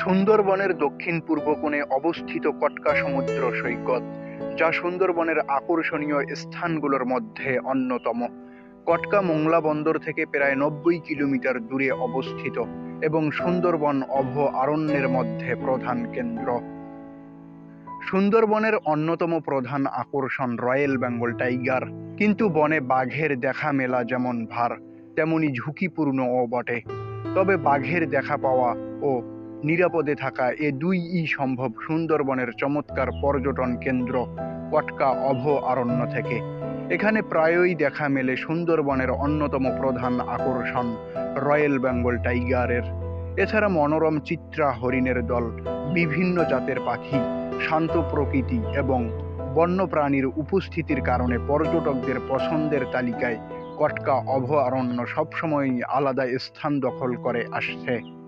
সুন্দরবনের দক্ষিণ পূর্ব কোণে অবস্থিত কটকা সমুদ্র সৈকত, যা সুন্দরবনের আকর্ষণীয় স্থানগুলোর মধ্যে অন্যতম। কটকা মোংলা বন্দর থেকে প্রায় নব্বই কিলোমিটার দূরে অবস্থিত এবং সুন্দরবন অভ অরণ্যের মধ্যে প্রধান কেন্দ্র। সুন্দরবনের অন্যতম প্রধান আকর্ষণ রয়্যাল বেঙ্গল টাইগার, কিন্তু বনে বাঘের দেখা মেলা যেমন ভার, তেমনি ঝুঁকিপূর্ণও বটে। তবে বাঘের দেখা পাওয়া ও নিরাপদে থাকা এ দুইই সম্ভব সুন্দরবনের চমৎকার পর্যটন কেন্দ্র কটকা অভ অরণ্য থেকে। এখানে প্রায়ই দেখা মেলে সুন্দরবনের অন্যতম প্রধান আকর্ষণ রয়্যাল বেঙ্গল টাইগারের। এছাড়া মনোরম চিত্রা হরিণের দল, বিভিন্ন জাতের পাখি, শান্ত প্রকৃতি এবং বন্যপ্রাণীর উপস্থিতির কারণে পর্যটকদের পছন্দের তালিকায় কটকা অভয়ারণ্য সবসময়ই আলাদা স্থান দখল করে আসছে।